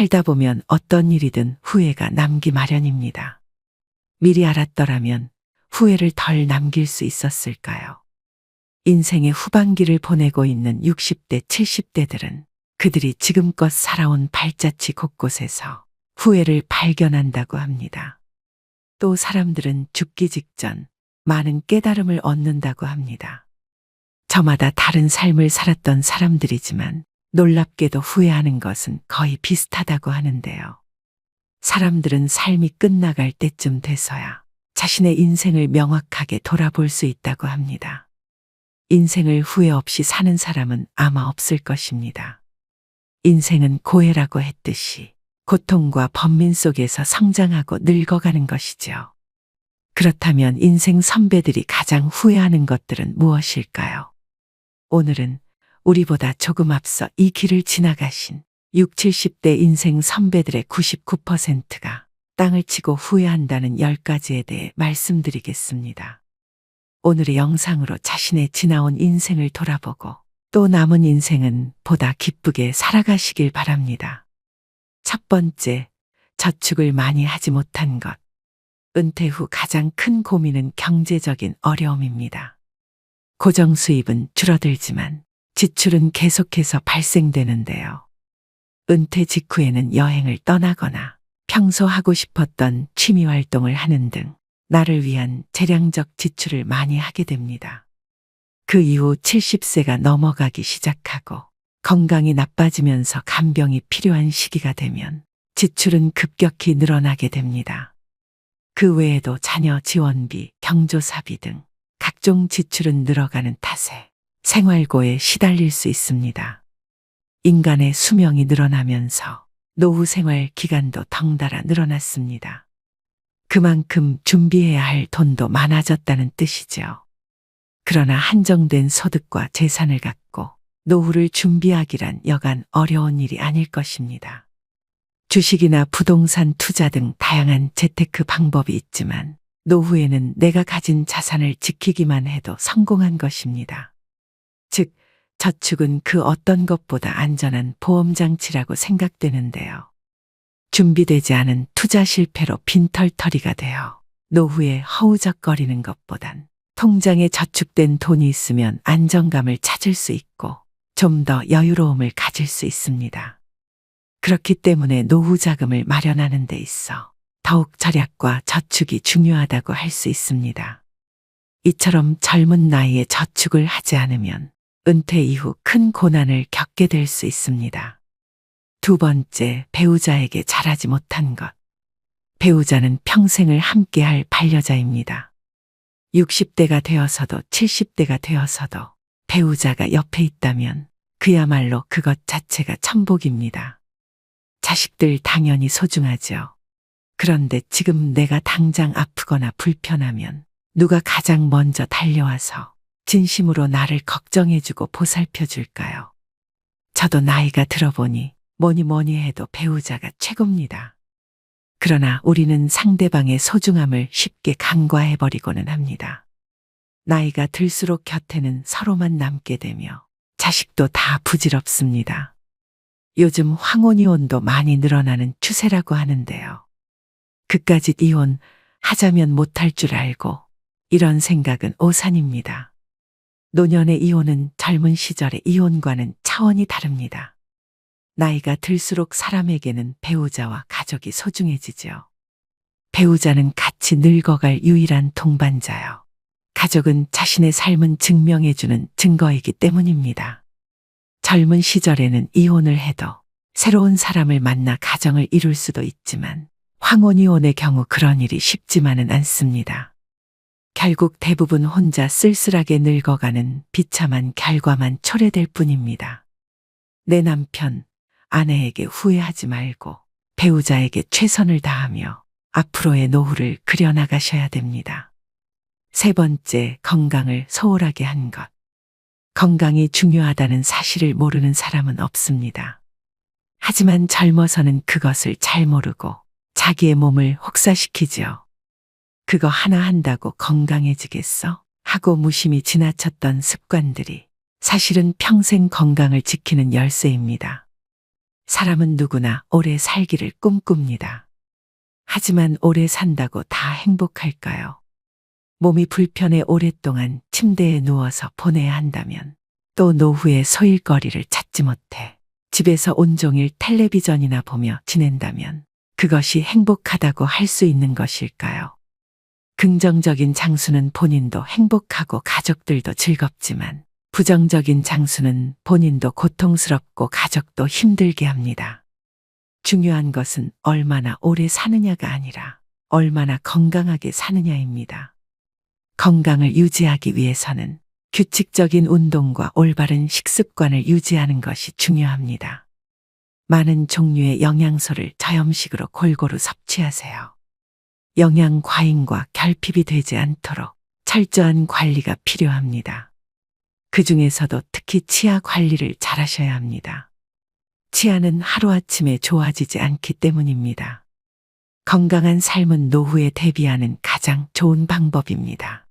살다 보면 어떤 일이든 후회가 남기 마련입니다. 미리 알았더라면 후회를 덜 남길 수 있었을까요? 인생의 후반기를 보내고 있는 60대, 70대들은 그들이 지금껏 살아온 발자취 곳곳에서 후회를 발견한다고 합니다. 또 사람들은 죽기 직전 많은 깨달음을 얻는다고 합니다. 저마다 다른 삶을 살았던 사람들이지만 놀랍게도 후회하는 것은 거의 비슷하다고 하는데요. 사람들은 삶이 끝나갈 때쯤 돼서야 자신의 인생을 명확하게 돌아볼 수 있다고 합니다. 인생을 후회 없이 사는 사람은 아마 없을 것입니다. 인생은 고해라고 했듯이 고통과 번민 속에서 성장하고 늙어가는 것이죠. 그렇다면 인생 선배들이 가장 후회하는 것들은 무엇일까요? 오늘은 우리보다 조금 앞서 이 길을 지나가신 6, 70대 인생 선배들의 99%가 땅을 치고 후회한다는 10가지에 대해 말씀드리겠습니다. 오늘의 영상으로 자신의 지나온 인생을 돌아보고 또 남은 인생은 보다 기쁘게 살아가시길 바랍니다. 첫 번째, 저축을 많이 하지 못한 것. 은퇴 후 가장 큰 고민은 경제적인 어려움입니다. 고정 수입은 줄어들지만 지출은 계속해서 발생되는데요. 은퇴 직후에는 여행을 떠나거나 평소 하고 싶었던 취미 활동을 하는 등 나를 위한 재량적 지출을 많이 하게 됩니다. 그 이후 70세가 넘어가기 시작하고 건강이 나빠지면서 간병이 필요한 시기가 되면 지출은 급격히 늘어나게 됩니다. 그 외에도 자녀 지원비, 경조사비 등 각종 지출은 늘어가는 탓에 생활고에 시달릴 수 있습니다. 인간의 수명이 늘어나면서 노후 생활 기간도 덩달아 늘어났습니다. 그만큼 준비해야 할 돈도 많아졌다는 뜻이죠. 그러나 한정된 소득과 재산을 갖고 노후를 준비하기란 여간 어려운 일이 아닐 것입니다. 주식이나 부동산 투자 등 다양한 재테크 방법이 있지만 노후에는 내가 가진 자산을 지키기만 해도 성공한 것입니다. 즉, 저축은 그 어떤 것보다 안전한 보험장치라고 생각되는데요. 준비되지 않은 투자 실패로 빈털터리가 되어 노후에 허우적거리는 것보단 통장에 저축된 돈이 있으면 안정감을 찾을 수 있고 좀 더 여유로움을 가질 수 있습니다. 그렇기 때문에 노후 자금을 마련하는 데 있어 더욱 절약과 저축이 중요하다고 할 수 있습니다. 이처럼 젊은 나이에 저축을 하지 않으면 은퇴 이후 큰 고난을 겪게 될 수 있습니다. 두 번째, 배우자에게 잘하지 못한 것. 배우자는 평생을 함께할 반려자입니다. 60대가 되어서도 70대가 되어서도 배우자가 옆에 있다면 그야말로 그것 자체가 천복입니다. 자식들 당연히 소중하죠. 그런데 지금 내가 당장 아프거나 불편하면 누가 가장 먼저 달려와서 진심으로 나를 걱정해주고 보살펴줄까요? 저도 나이가 들어보니 뭐니 뭐니 해도 배우자가 최고입니다. 그러나 우리는 상대방의 소중함을 쉽게 간과해버리고는 합니다. 나이가 들수록 곁에는 서로만 남게 되며 자식도 다 부질없습니다. 요즘 황혼이혼도 많이 늘어나는 추세라고 하는데요. 그까짓 이혼 하자면 못할 줄 알고 이런 생각은 오산입니다. 노년의 이혼은 젊은 시절의 이혼과는 차원이 다릅니다. 나이가 들수록 사람에게는 배우자와 가족이 소중해지죠. 배우자는 같이 늙어갈 유일한 동반자요. 가족은 자신의 삶은 증명해주는 증거이기 때문입니다. 젊은 시절에는 이혼을 해도 새로운 사람을 만나 가정을 이룰 수도 있지만 황혼이혼의 경우 그런 일이 쉽지만은 않습니다. 결국 대부분 혼자 쓸쓸하게 늙어가는 비참한 결과만 초래될 뿐입니다. 내 남편, 아내에게 후회하지 말고 배우자에게 최선을 다하며 앞으로의 노후를 그려나가셔야 됩니다. 세 번째, 건강을 소홀하게 한 것. 건강이 중요하다는 사실을 모르는 사람은 없습니다. 하지만 젊어서는 그것을 잘 모르고 자기의 몸을 혹사시키지요. 그거 하나 한다고 건강해지겠어? 하고 무심히 지나쳤던 습관들이 사실은 평생 건강을 지키는 열쇠입니다. 사람은 누구나 오래 살기를 꿈꿉니다. 하지만 오래 산다고 다 행복할까요? 몸이 불편해 오랫동안 침대에 누워서 보내야 한다면 또 노후에 소일거리를 찾지 못해 집에서 온종일 텔레비전이나 보며 지낸다면 그것이 행복하다고 할 수 있는 것일까요? 긍정적인 장수는 본인도 행복하고 가족들도 즐겁지만 부정적인 장수는 본인도 고통스럽고 가족도 힘들게 합니다. 중요한 것은 얼마나 오래 사느냐가 아니라 얼마나 건강하게 사느냐입니다. 건강을 유지하기 위해서는 규칙적인 운동과 올바른 식습관을 유지하는 것이 중요합니다. 많은 종류의 영양소를 저염식으로 골고루 섭취하세요. 영양 과잉과 결핍이 되지 않도록 철저한 관리가 필요합니다. 그 중에서도 특히 치아 관리를 잘 하셔야 합니다. 치아는 하루아침에 좋아지지 않기 때문입니다. 건강한 삶은 노후에 대비하는 가장 좋은 방법입니다.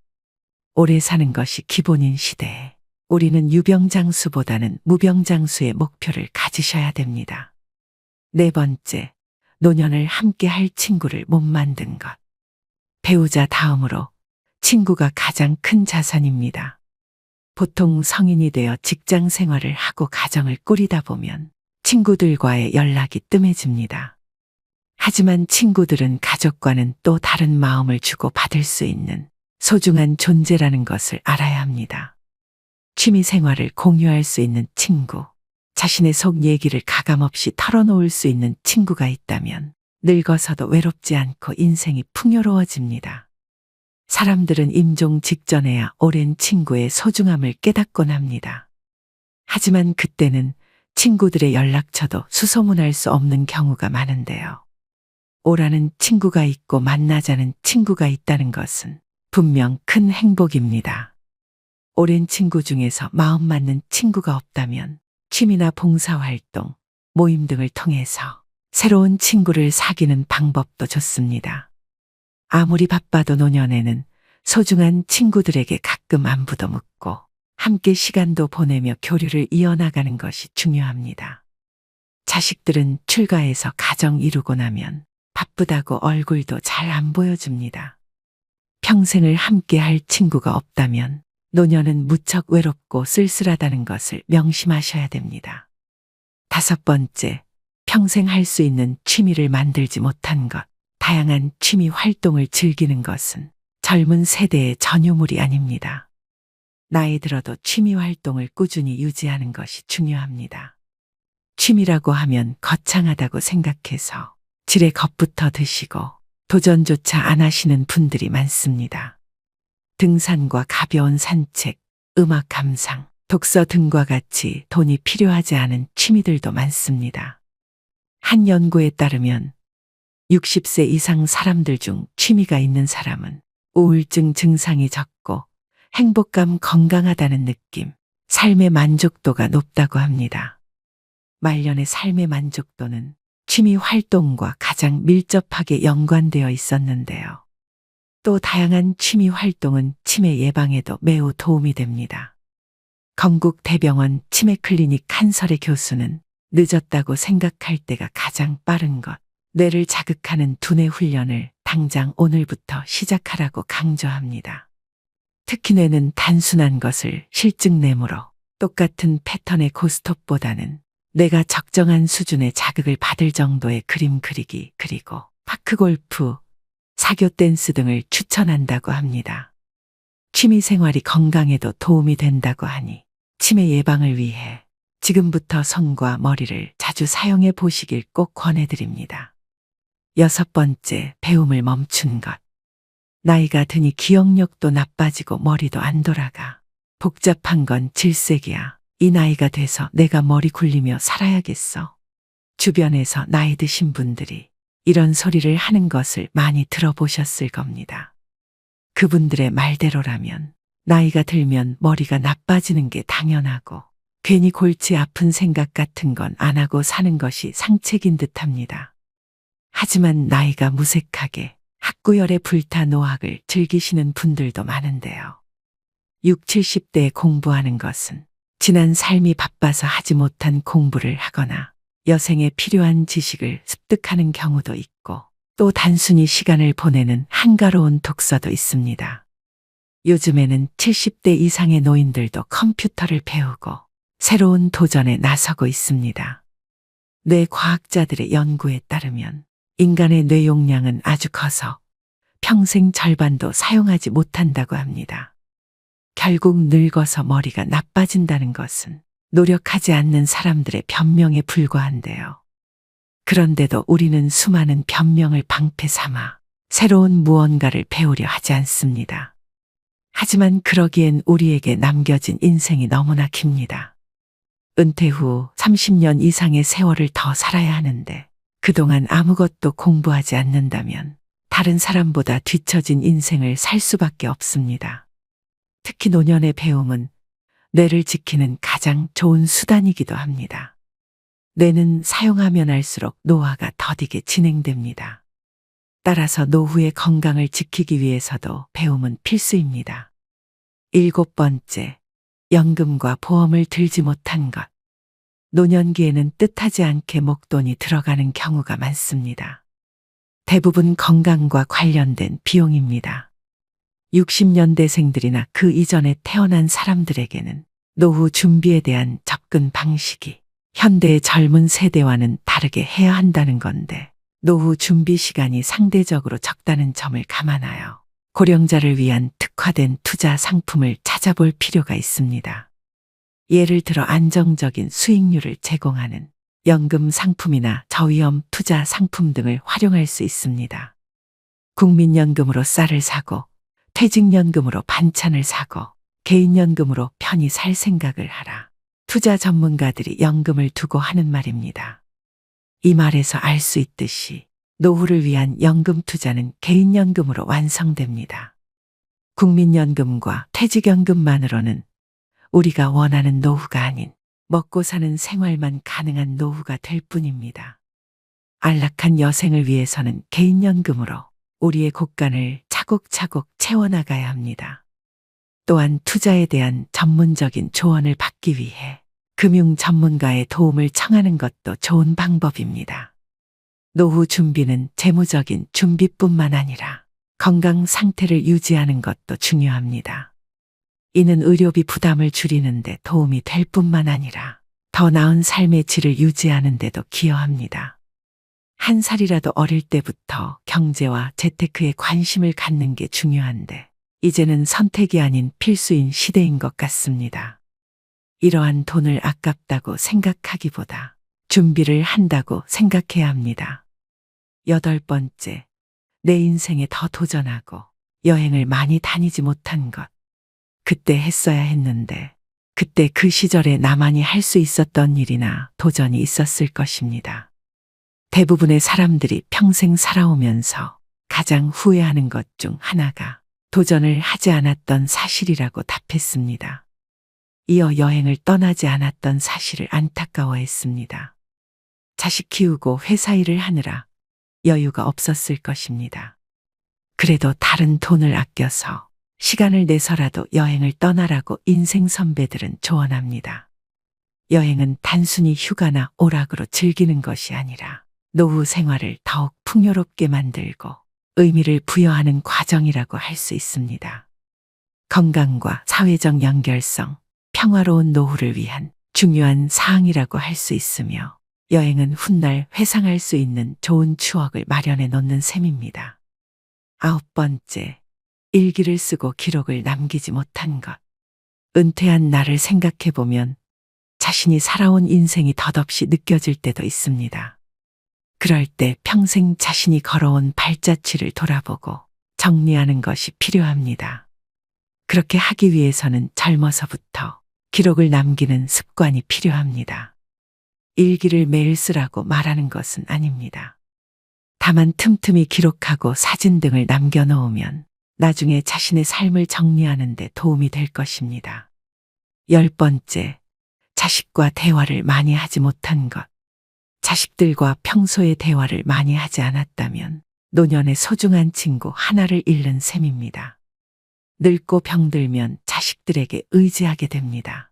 오래 사는 것이 기본인 시대에 우리는 유병장수보다는 무병장수의 목표를 가지셔야 됩니다. 네 번째, 노년을 함께 할 친구를 못 만든 것. 배우자 다음으로 친구가 가장 큰 자산입니다. 보통 성인이 되어 직장 생활을 하고 가정을 꾸리다 보면 친구들과의 연락이 뜸해집니다. 하지만 친구들은 가족과는 또 다른 마음을 주고 받을 수 있는 소중한 존재라는 것을 알아야 합니다. 취미 생활을 공유할 수 있는 친구, 자신의 속 얘기를 가감없이 털어놓을 수 있는 친구가 있다면 늙어서도 외롭지 않고 인생이 풍요로워집니다. 사람들은 임종 직전에야 오랜 친구의 소중함을 깨닫곤 합니다. 하지만 그때는 친구들의 연락처도 수소문할 수 없는 경우가 많은데요. 오라는 친구가 있고 만나자는 친구가 있다는 것은 분명 큰 행복입니다. 오랜 친구 중에서 마음 맞는 친구가 없다면 취미나 봉사활동, 모임 등을 통해서 새로운 친구를 사귀는 방법도 좋습니다. 아무리 바빠도 노년에는 소중한 친구들에게 가끔 안부도 묻고 함께 시간도 보내며 교류를 이어나가는 것이 중요합니다. 자식들은 출가해서 가정 이루고 나면 바쁘다고 얼굴도 잘 안 보여줍니다. 평생을 함께 할 친구가 없다면 노년은 무척 외롭고 쓸쓸하다는 것을 명심하셔야 됩니다. 다섯 번째, 평생 할 수 있는 취미를 만들지 못한 것, 다양한 취미 활동을 즐기는 것은 젊은 세대의 전유물이 아닙니다. 나이 들어도 취미 활동을 꾸준히 유지하는 것이 중요합니다. 취미라고 하면 거창하다고 생각해서 질의 겁부터 드시고 도전조차 안 하시는 분들이 많습니다. 등산과 가벼운 산책, 음악 감상, 독서 등과 같이 돈이 필요하지 않은 취미들도 많습니다. 한 연구에 따르면 60세 이상 사람들 중 취미가 있는 사람은 우울증 증상이 적고 행복감 건강하다는 느낌, 삶의 만족도가 높다고 합니다. 말년의 삶의 만족도는 취미 활동과 가장 밀접하게 연관되어 있었는데요. 또 다양한 취미 활동은 치매 예방에도 매우 도움이 됩니다. 건국 대병원 치매 클리닉 한설의 교수는 늦었다고 생각할 때가 가장 빠른 것, 뇌를 자극하는 두뇌 훈련을 당장 오늘부터 시작하라고 강조합니다. 특히 뇌는 단순한 것을 실증내므로 똑같은 패턴의 고스톱보다는 내가 적정한 수준의 자극을 받을 정도의 그림 그리기 그리고 파크골프, 사교 댄스 등을 추천한다고 합니다. 취미 생활이 건강에도 도움이 된다고 하니 치매 예방을 위해 지금부터 손과 머리를 자주 사용해 보시길 꼭 권해드립니다. 여섯 번째, 배움을 멈춘 것. 나이가 드니 기억력도 나빠지고 머리도 안 돌아가. 복잡한 건 질색이야. 이 나이가 돼서 내가 머리 굴리며 살아야겠어. 주변에서 나이 드신 분들이 이런 소리를 하는 것을 많이 들어보셨을 겁니다. 그분들의 말대로라면 나이가 들면 머리가 나빠지는 게 당연하고 괜히 골치 아픈 생각 같은 건 안 하고 사는 것이 상책인 듯 합니다. 하지만 나이가 무색하게 학구열에 불타 노학을 즐기시는 분들도 많은데요. 6, 70대에 공부하는 것은 지난 삶이 바빠서 하지 못한 공부를 하거나 여생에 필요한 지식을 습득하는 경우도 있고 또 단순히 시간을 보내는 한가로운 독서도 있습니다. 요즘에는 70대 이상의 노인들도 컴퓨터를 배우고 새로운 도전에 나서고 있습니다. 뇌 과학자들의 연구에 따르면 인간의 뇌 용량은 아주 커서 평생 절반도 사용하지 못한다고 합니다. 결국 늙어서 머리가 나빠진다는 것은 노력하지 않는 사람들의 변명에 불과한데요. 그런데도 우리는 수많은 변명을 방패 삼아 새로운 무언가를 배우려 하지 않습니다. 하지만 그러기엔 우리에게 남겨진 인생이 너무나 깁니다. 은퇴 후 30년 이상의 세월을 더 살아야 하는데 그동안 아무것도 공부하지 않는다면 다른 사람보다 뒤처진 인생을 살 수밖에 없습니다. 특히 노년의 배움은 뇌를 지키는 가장 좋은 수단이기도 합니다. 뇌는 사용하면 할수록 노화가 더디게 진행됩니다. 따라서 노후의 건강을 지키기 위해서도 배움은 필수입니다. 일곱 번째, 연금과 보험을 들지 못한 것. 노년기에는 뜻하지 않게 목돈이 들어가는 경우가 많습니다. 대부분 건강과 관련된 비용입니다. 60년대생들이나 그 이전에 태어난 사람들에게는 노후 준비에 대한 접근 방식이 현대의 젊은 세대와는 다르게 해야 한다는 건데 노후 준비 시간이 상대적으로 적다는 점을 감안하여 고령자를 위한 특화된 투자 상품을 찾아볼 필요가 있습니다. 예를 들어 안정적인 수익률을 제공하는 연금 상품이나 저위험 투자 상품 등을 활용할 수 있습니다. 국민연금으로 쌀을 사고 퇴직연금으로 반찬을 사고 개인연금으로 편히 살 생각을 하라. 투자 전문가들이 연금을 두고 하는 말입니다. 이 말에서 알 수 있듯이 노후를 위한 연금 투자는 개인연금으로 완성됩니다. 국민연금과 퇴직연금만으로는 우리가 원하는 노후가 아닌 먹고 사는 생활만 가능한 노후가 될 뿐입니다. 안락한 여생을 위해서는 개인연금으로 우리의 곳간을 차곡차곡 채워나가야 합니다. 또한 투자에 대한 전문적인 조언을 받기 위해 금융 전문가의 도움을 청하는 것도 좋은 방법입니다. 노후 준비는 재무적인 준비뿐만 아니라 건강 상태를 유지하는 것도 중요합니다. 이는 의료비 부담을 줄이는데 도움이 될 뿐만 아니라 더 나은 삶의 질을 유지하는 데도 기여합니다. 한 살이라도 어릴 때부터 경제와 재테크에 관심을 갖는 게 중요한데 이제는 선택이 아닌 필수인 시대인 것 같습니다. 이러한 돈을 아깝다고 생각하기보다 준비를 한다고 생각해야 합니다. 여덟 번째, 내 인생에 더 도전하고 여행을 많이 다니지 못한 것. 그때 했어야 했는데, 그때 그 시절에 나만이 할 수 있었던 일이나 도전이 있었을 것입니다. 대부분의 사람들이 평생 살아오면서 가장 후회하는 것 중 하나가 도전을 하지 않았던 사실이라고 답했습니다. 이어 여행을 떠나지 않았던 사실을 안타까워했습니다. 자식 키우고 회사 일을 하느라 여유가 없었을 것입니다. 그래도 다른 돈을 아껴서 시간을 내서라도 여행을 떠나라고 인생 선배들은 조언합니다. 여행은 단순히 휴가나 오락으로 즐기는 것이 아니라 노후 생활을 더욱 풍요롭게 만들고 의미를 부여하는 과정이라고 할 수 있습니다. 건강과 사회적 연결성, 평화로운 노후를 위한 중요한 사항이라고 할 수 있으며 여행은 훗날 회상할 수 있는 좋은 추억을 마련해 놓는 셈입니다. 아홉 번째, 일기를 쓰고 기록을 남기지 못한 것. 은퇴한 나를 생각해 보면 자신이 살아온 인생이 덧없이 느껴질 때도 있습니다. 그럴 때 평생 자신이 걸어온 발자취를 돌아보고 정리하는 것이 필요합니다. 그렇게 하기 위해서는 젊어서부터 기록을 남기는 습관이 필요합니다. 일기를 매일 쓰라고 말하는 것은 아닙니다. 다만 틈틈이 기록하고 사진 등을 남겨놓으면 나중에 자신의 삶을 정리하는 데 도움이 될 것입니다. 열 번째, 자식과 대화를 많이 하지 못한 것. 자식들과 평소에 대화를 많이 하지 않았다면 노년의 소중한 친구 하나를 잃는 셈입니다. 늙고 병들면 자식들에게 의지하게 됩니다.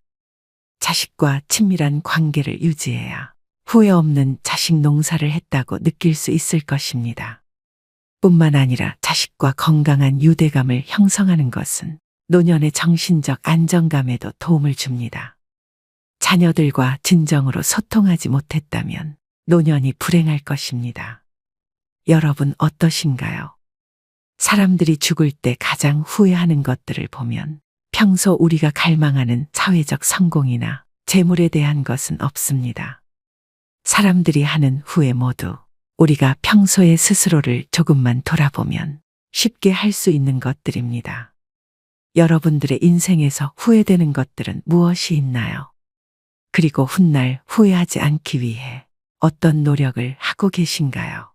자식과 친밀한 관계를 유지해야 후회 없는 자식 농사를 했다고 느낄 수 있을 것입니다. 뿐만 아니라 자식과 건강한 유대감을 형성하는 것은 노년의 정신적 안정감에도 도움을 줍니다. 자녀들과 진정으로 소통하지 못했다면 노년이 불행할 것입니다. 여러분 어떠신가요? 사람들이 죽을 때 가장 후회하는 것들을 보면 평소 우리가 갈망하는 사회적 성공이나 재물에 대한 것은 없습니다. 사람들이 하는 후회 모두 우리가 평소에 스스로를 조금만 돌아보면 쉽게 할 수 있는 것들입니다. 여러분들의 인생에서 후회되는 것들은 무엇이 있나요? 그리고 훗날 후회하지 않기 위해 어떤 노력을 하고 계신가요?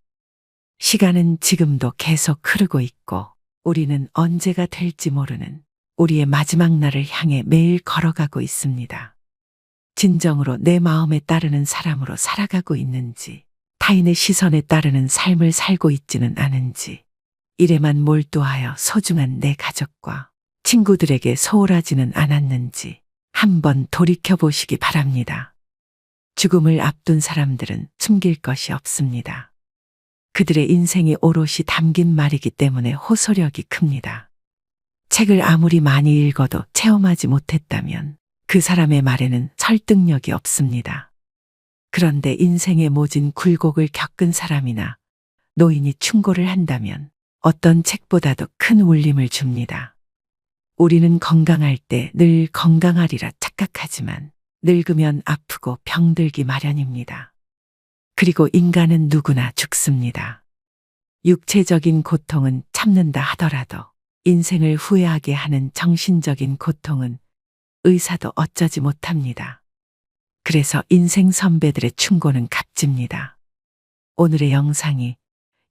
시간은 지금도 계속 흐르고 있고 우리는 언제가 될지 모르는 우리의 마지막 날을 향해 매일 걸어가고 있습니다. 진정으로 내 마음에 따르는 사람으로 살아가고 있는지, 타인의 시선에 따르는 삶을 살고 있지는 않은지, 일에만 몰두하여 소중한 내 가족과 친구들에게 소홀하지는 않았는지 한번 돌이켜 보시기 바랍니다. 죽음을 앞둔 사람들은 숨길 것이 없습니다. 그들의 인생이 오롯이 담긴 말이기 때문에 호소력이 큽니다. 책을 아무리 많이 읽어도 체험하지 못했다면 그 사람의 말에는 설득력이 없습니다. 그런데 인생의 모진 굴곡을 겪은 사람이나 노인이 충고를 한다면 어떤 책보다도 큰 울림을 줍니다. 우리는 건강할 때 늘 건강하리라 착각하지만 늙으면 아프고 병들기 마련입니다. 그리고 인간은 누구나 죽습니다. 육체적인 고통은 참는다 하더라도 인생을 후회하게 하는 정신적인 고통은 의사도 어쩌지 못합니다. 그래서 인생 선배들의 충고는 값집니다. 오늘의 영상이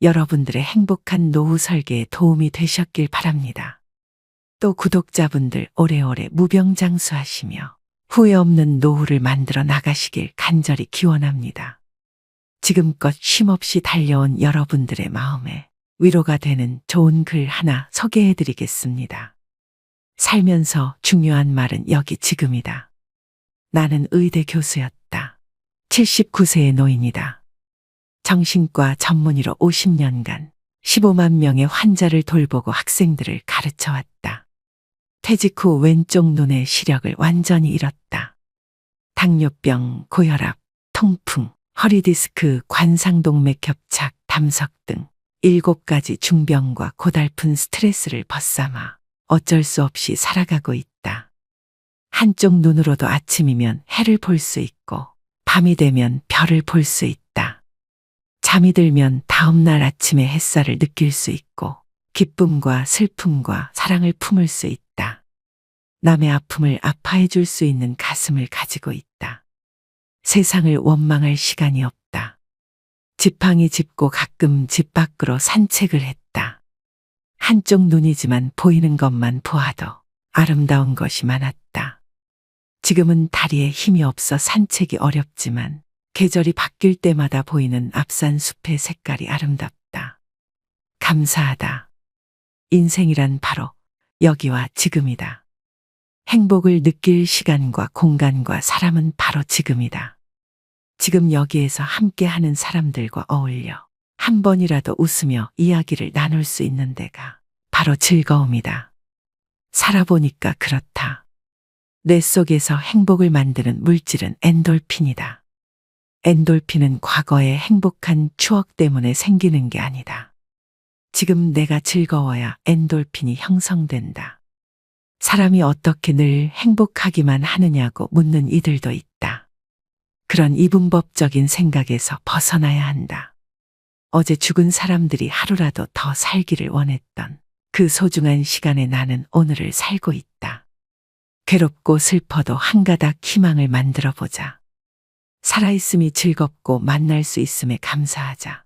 여러분들의 행복한 노후 설계에 도움이 되셨길 바랍니다. 또 구독자분들 오래오래 무병장수하시며 후회 없는 노후를 만들어 나가시길 간절히 기원합니다. 지금껏 쉼없이 달려온 여러분들의 마음에 위로가 되는 좋은 글 하나 소개해 드리겠습니다. 살면서 중요한 말은 여기 지금이다. 나는 의대 교수였다. 79세의 노인이다. 정신과 전문의로 50년간 15만 명의 환자를 돌보고 학생들을 가르쳐 왔다. 퇴직 후 왼쪽 눈의 시력을 완전히 잃었다. 당뇨병, 고혈압, 통풍, 허리디스크, 관상동맥 협착, 담석 등 일곱 가지 중병과 고달픈 스트레스를 벗삼아 어쩔 수 없이 살아가고 있다. 한쪽 눈으로도 아침이면 해를 볼 수 있고 밤이 되면 별을 볼 수 있다. 잠이 들면 다음날 아침에 햇살을 느낄 수 있고 기쁨과 슬픔과 사랑을 품을 수 있다. 남의 아픔을 아파해 줄 수 있는 가슴을 가지고 있다. 세상을 원망할 시간이 없다. 지팡이 짚고 가끔 집 밖으로 산책을 했다. 한쪽 눈이지만 보이는 것만 보아도 아름다운 것이 많았다. 지금은 다리에 힘이 없어 산책이 어렵지만 계절이 바뀔 때마다 보이는 앞산 숲의 색깔이 아름답다. 감사하다. 인생이란 바로 여기와 지금이다. 행복을 느낄 시간과 공간과 사람은 바로 지금이다. 지금 여기에서 함께 하는 사람들과 어울려 한 번이라도 웃으며 이야기를 나눌 수 있는 데가 바로 즐거움이다. 살아보니까 그렇다. 뇌 속에서 행복을 만드는 물질은 엔돌핀이다. 엔돌핀은 과거의 행복한 추억 때문에 생기는 게 아니다. 지금 내가 즐거워야 엔돌핀이 형성된다. 사람이 어떻게 늘 행복하기만 하느냐고 묻는 이들도 있다. 그런 이분법적인 생각에서 벗어나야 한다. 어제 죽은 사람들이 하루라도 더 살기를 원했던 그 소중한 시간에 나는 오늘을 살고 있다. 괴롭고 슬퍼도 한 가닥 희망을 만들어 보자. 살아있음이 즐겁고 만날 수 있음에 감사하자.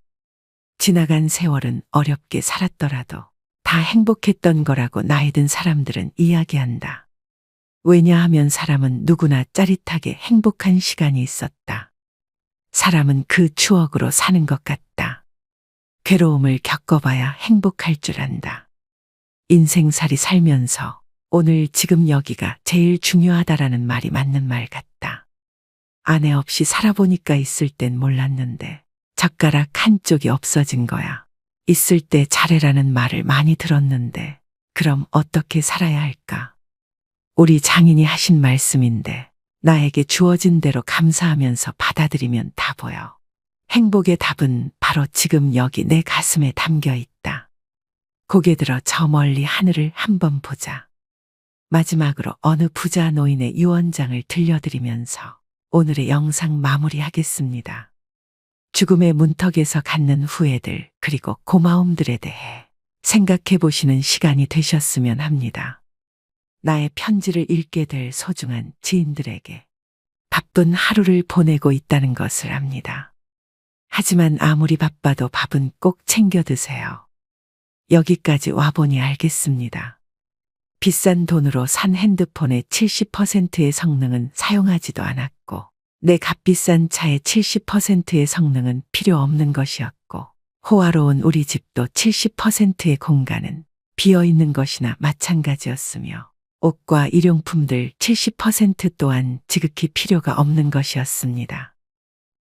지나간 세월은 어렵게 살았더라도 다 행복했던 거라고 나이 든 사람들은 이야기한다. 왜냐하면 사람은 누구나 짜릿하게 행복한 시간이 있었다. 사람은 그 추억으로 사는 것 같다. 괴로움을 겪어봐야 행복할 줄 안다. 인생살이 살면서 오늘 지금 여기가 제일 중요하다라는 말이 맞는 말 같다. 아내 없이 살아보니까 있을 땐 몰랐는데 젓가락 한쪽이 없어진 거야. 있을 때 잘해라는 말을 많이 들었는데 그럼 어떻게 살아야 할까? 우리 장인이 하신 말씀인데 나에게 주어진 대로 감사하면서 받아들이면 다 보여. 행복의 답은 바로 지금 여기 내 가슴에 담겨 있다. 고개 들어 저 멀리 하늘을 한번 보자. 마지막으로 어느 부자 노인의 유언장을 들려드리면서 오늘의 영상 마무리하겠습니다. 죽음의 문턱에서 갖는 후회들 그리고 고마움들에 대해 생각해 보시는 시간이 되셨으면 합니다. 나의 편지를 읽게 될 소중한 지인들에게 바쁜 하루를 보내고 있다는 것을 압니다. 하지만 아무리 바빠도 밥은 꼭 챙겨 드세요. 여기까지 와보니 알겠습니다. 비싼 돈으로 산 핸드폰의 70%의 성능은 사용하지도 않았고, 내 값비싼 차의 70%의 성능은 필요 없는 것이었고, 호화로운 우리 집도 70%의 공간은 비어 있는 것이나 마찬가지였으며, 옷과 일용품들 70% 또한 지극히 필요가 없는 것이었습니다.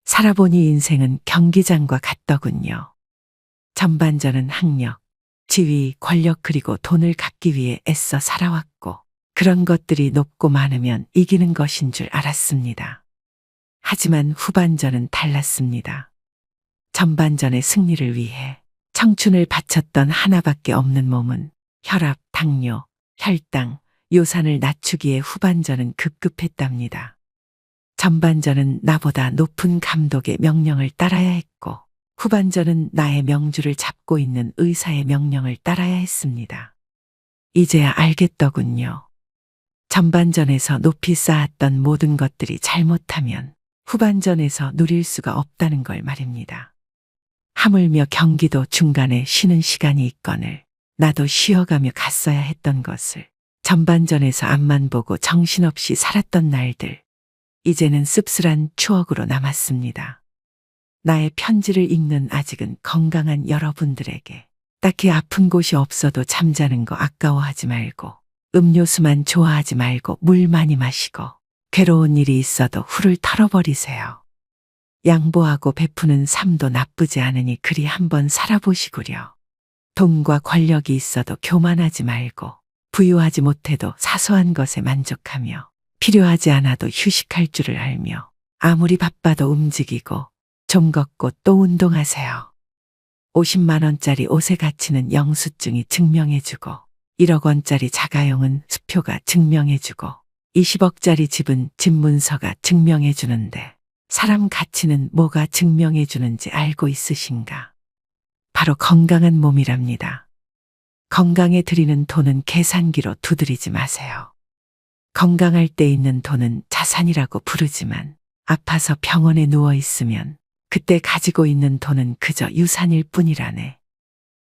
살아보니 인생은 경기장과 같더군요. 전반전은 학력, 지위, 권력 그리고 돈을 갖기 위해 애써 살아왔고 그런 것들이 높고 많으면 이기는 것인 줄 알았습니다. 하지만 후반전은 달랐습니다. 전반전의 승리를 위해 청춘을 바쳤던 하나밖에 없는 몸은 혈압, 당뇨, 혈당, 요산을 낮추기에 후반전은 급급했답니다. 전반전은 나보다 높은 감독의 명령을 따라야 했고 후반전은 나의 명주를 잡고 있는 의사의 명령을 따라야 했습니다. 이제야 알겠더군요. 전반전에서 높이 쌓았던 모든 것들이 잘못하면 후반전에서 누릴 수가 없다는 걸 말입니다. 하물며 경기도 중간에 쉬는 시간이 있거늘 나도 쉬어가며 갔어야 했던 것을 전반전에서 앞만 보고 정신없이 살았던 날들 이제는 씁쓸한 추억으로 남았습니다. 나의 편지를 읽는 아직은 건강한 여러분들에게 딱히 아픈 곳이 없어도 잠자는 거 아까워하지 말고 음료수만 좋아하지 말고 물 많이 마시고 괴로운 일이 있어도 후를 털어버리세요. 양보하고 베푸는 삶도 나쁘지 않으니 그리 한번 살아보시구려. 돈과 권력이 있어도 교만하지 말고 부유하지 못해도 사소한 것에 만족하며 필요하지 않아도 휴식할 줄을 알며 아무리 바빠도 움직이고 좀 걷고 또 운동하세요. 50만 원짜리 옷의 가치는 영수증이 증명해주고 1억 원짜리 자가용은 수표가 증명해주고 20억짜리 집은 집 문서가 증명해 주는데 사람 가치는 뭐가 증명해 주는지 알고 있으신가? 바로 건강한 몸이랍니다. 건강에 들이는 돈은 계산기로 두드리지 마세요. 건강할 때 있는 돈은 자산이라고 부르지만 아파서 병원에 누워 있으면 그때 가지고 있는 돈은 그저 유산일 뿐이라네.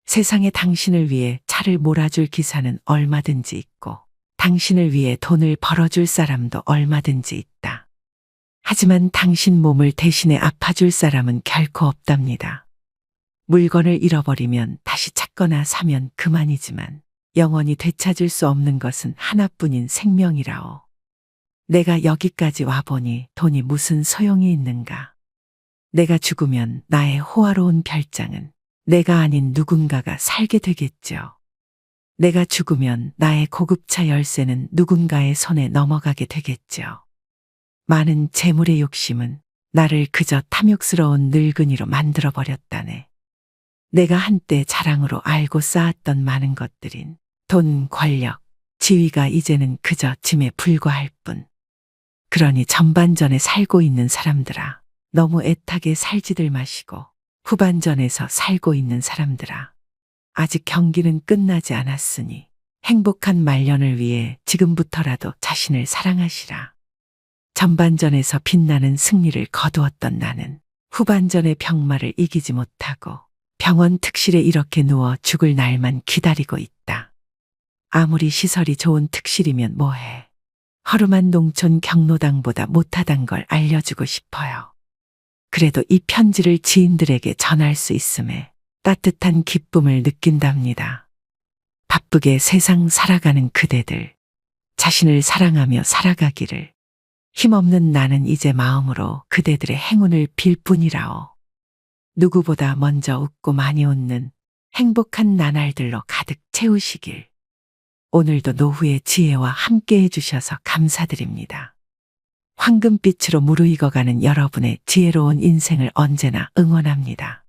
세상에 당신을 위해 차를 몰아줄 기사는 얼마든지 있고 당신을 위해 돈을 벌어줄 사람도 얼마든지 있다. 하지만 당신 몸을 대신에 아파줄 사람은 결코 없답니다. 물건을 잃어버리면 다시 찾거나 사면 그만이지만 영원히 되찾을 수 없는 것은 하나뿐인 생명이라오. 내가 여기까지 와보니 돈이 무슨 소용이 있는가. 내가 죽으면 나의 호화로운 별장은 내가 아닌 누군가가 살게 되겠죠. 내가 죽으면 나의 고급차 열쇠는 누군가의 손에 넘어가게 되겠죠. 많은 재물의 욕심은 나를 그저 탐욕스러운 늙은이로 만들어버렸다네. 내가 한때 자랑으로 알고 쌓았던 많은 것들인 돈, 권력, 지위가 이제는 그저 짐에 불과할 뿐. 그러니 전반전에 살고 있는 사람들아, 너무 애타게 살지들 마시고 후반전에서 살고 있는 사람들아, 아직 경기는 끝나지 않았으니 행복한 말년을 위해 지금부터라도 자신을 사랑하시라. 전반전에서 빛나는 승리를 거두었던 나는 후반전의 병마를 이기지 못하고 병원 특실에 이렇게 누워 죽을 날만 기다리고 있다. 아무리 시설이 좋은 특실이면 뭐해. 허름한 농촌 경로당보다 못하단 걸 알려주고 싶어요. 그래도 이 편지를 지인들에게 전할 수 있음에 따뜻한 기쁨을 느낀답니다. 바쁘게 세상 살아가는 그대들, 자신을 사랑하며 살아가기를 힘없는 나는 이제 마음으로 그대들의 행운을 빌 뿐이라오. 누구보다 먼저 웃고 많이 웃는 행복한 나날들로 가득 채우시길. 오늘도 노후의 지혜와 함께 해주셔서 감사드립니다. 황금빛으로 무르익어가는 여러분의 지혜로운 인생을 언제나 응원합니다.